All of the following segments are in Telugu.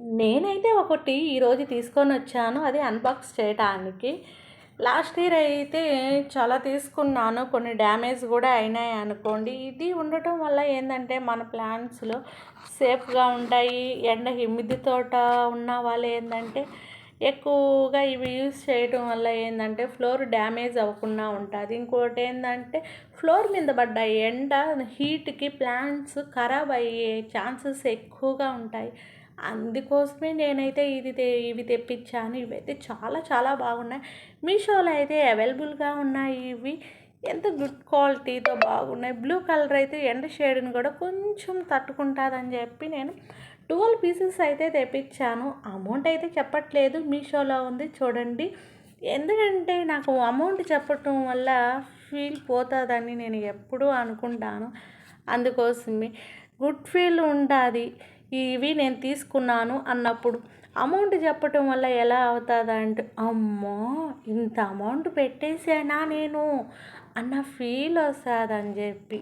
నేనైతే ఒకటి ఈరోజు తీసుకొని వచ్చాను. అది అన్బాక్స్ చేయడానికి లాస్ట్ ఇయర్ అయితే చాలా తీసుకున్నాను. కొన్ని డ్యామేజ్ కూడా అయినాయి అనుకోండి. ఇది ఉండటం వల్ల ఏంటంటే మన ప్లాంట్స్లో సేఫ్గా ఉంటాయి. ఎండ హిమిది తోట ఉన్న వాళ్ళు ఏంటంటే ఎక్కువగా ఇవి యూస్ చేయటం వల్ల ఏంటంటే ఫ్లోర్ డ్యామేజ్ అవ్వకుండా ఉంటుంది. ఇంకోటి ఏంటంటే ఫ్లోర్ మీద పడ్డ ఎండ హీట్కి ప్లాంట్స్ ఖరాబ్ అయ్యే ఛాన్సెస్ ఎక్కువగా ఉంటాయి. అందుకోసమే నేనైతే ఇది ఇవి తెప్పించాను. ఇవైతే చాలా చాలా బాగున్నాయి. మీషోలో అయితే అవైలబుల్గా ఉన్నాయి ఇవి. ఎంత గుడ్ క్వాలిటీతో బాగున్నాయి. బ్లూ కలర్ అయితే ఎండ షేడ్ని కూడా కొంచెం తట్టుకుంటుందని చెప్పి నేను ట్వెల్వ్ పీసెస్ అయితే తెప్పించాను. అమౌంట్ అయితే చెప్పట్లేదు. మీషోలో ఉంది చూడండి. ఎందుకంటే నాకు అమౌంట్ చెప్పటం వల్ల ఫీల్ పోతుందని నేను ఎప్పుడూ అనుకుంటాను. అందుకోసమే. గుడ్ ఫీల్ ఉంటుంది ఇవి నేను తీసుకున్నాను అన్నప్పుడు అమౌంట్ చెప్పటం వల్ల ఎలా అవుతుందంటే అమ్మో ఇంత అమౌంట్ పెట్టేసానా నేను అన్న ఫీల్ వస్తుందని చెప్పి.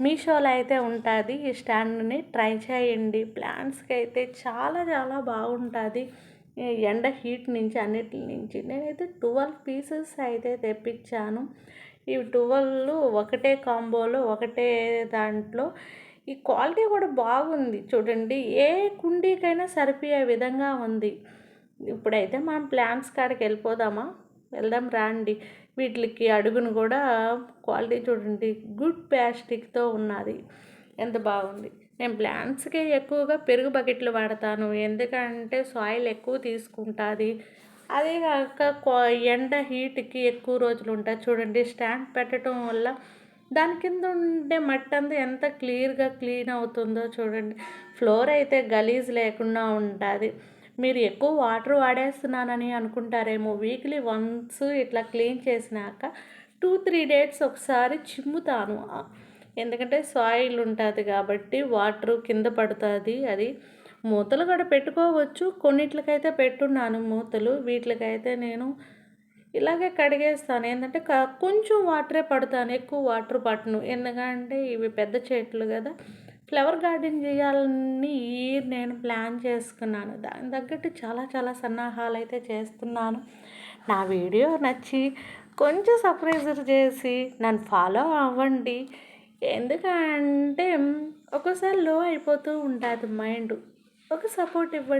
మీషోలో అయితే ఉంటుంది ఈ స్టాండ్ని ట్రై చేయండి. ప్లాంట్స్కి అయితే చాలా చాలా బాగుంటుంది. ఎండ హీట్ నుంచి అన్నిటి నుంచి. నేనైతే ట్వెల్వ్ పీసెస్ అయితే తెప్పించాను. ఈ ట్వెల్వ్ ఒకటే కాంబోలో ఒకటే దాంట్లో ఈ క్వాలిటీ కూడా బాగుంది. చూడండి ఏ కుండీకైనా సరిపోయే విధంగా ఉంది. ఇప్పుడైతే మనం ప్లాంట్స్ కాడికి వెళ్ళిపోదామా? వెళ్దాం రాండి. వీటికి అడుగును కూడా క్వాలిటీ చూడండి గుడ్ ప్లాస్టిక్తో ఉన్నది. ఎంత బాగుంది. నేను ప్లాంట్స్కే ఎక్కువగా పెరుగు బకెట్లు వాడతాను. ఎందుకంటే సాయిల్ ఎక్కువ తీసుకుంటుంది. అదే కాక ఎండ హీట్కి ఎక్కువ రోజులు ఉంటుంది చూడండి స్టాండ్ పెట్టడం వల్ల దాని కింద ఉండే మట్టి అంతా ఎంత క్లియర్గా క్లీన్ అవుతుందో చూడండి. ఫ్లోర్ అయితే గలీజ్ లేకుండా ఉంటుంది. మీరు ఎక్కువ వాటర్ వాడేస్తున్నానని అనుకుంటారేమో. వీక్లీ వన్స్ ఇట్లా క్లీన్ చేసినాక టూ త్రీ డేట్స్ ఒకసారి చిమ్ముతాను. ఎందుకంటే సాయిల్ ఉంటుంది కాబట్టి వాటర్ కింద పడుతుంది. అది మూతలు కూడా పెట్టుకోవచ్చు. కొన్నిట్లకైతే పెట్టున్నాను మూతలు. వీటికైతే నేను ఇలాగే కడిగేస్తాను. ఏంటంటే కొంచెం వాటరే పడతాను ఎక్కువ వాటర్ పట్టను. ఎందుకంటే ఇవి పెద్ద చెట్లు కదా. ఫ్లవర్ గార్డెన్ చేయాలని నేను ప్లాన్ చేసుకున్నాను. దాని తగ్గట్టు చాలా చాలా సన్నాహాలు అయితే చేస్తున్నాను. నా వీడియో నచ్చి కొంచెం సర్ప్రైజ్ చేసి నన్ను ఫాలో అవ్వండి. ఎందుకంటే ఒక్కోసారి లో అయిపోతూ ఉంటుంది మైండ్. ఒక సపోర్ట్ ఇవ్వండి.